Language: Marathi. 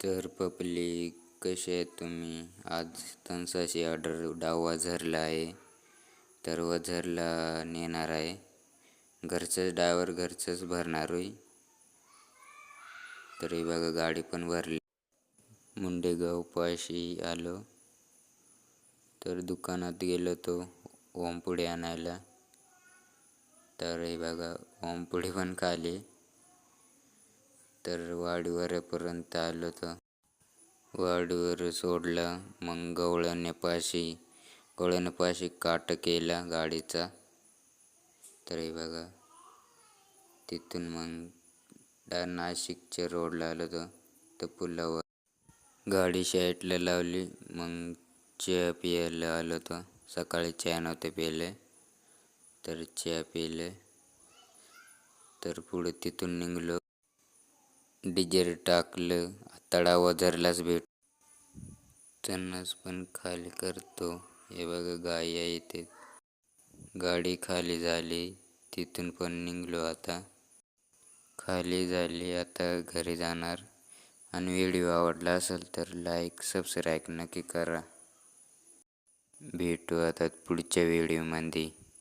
तर पब्लिक कसे आहेत तुम्ही? आज तनसाची ऑर्डर डावा झरला आहे. तर वझरला नेणार आहे. घरचंच डायवर घरचंच भरणार होई तरी बघा गाडी पण भरली. मुंडेगाव पाशी आलो. तर दुकानात गेलो तो ओमपुडे आणायला. तर हे बघा ओमपुडे पण खाली. तर वाडीवरपर्यंत आलो तर वाडीवर सोडला. मग गवळण्यापाशी गवळण्यापाशी काट केला गाडीचा. तर हे बघा तिथून मग डा नाशिकच्या रोडला आलो तर तर पुलावर गाडी शाईटला लावली. मग चहा प्यायला आलो तर सकाळी चहा नव्हते प्यायले. तर चहा पिले तर पुढे तिथून निघलो. डिझेल टाकलं तडा धरलाच भेट. त्यांनाच पण खाली करतो. हे बघा गाया येते गाडी खाली झाली तिथून पण निघलो आता. खाली झाली आता घरी जाणार. आणि व्हिडिओ आवडला असेल तर लाईक सबस्क्राईब नक्की करा. भेटू आता पुढच्या व्हिडिओमध्ये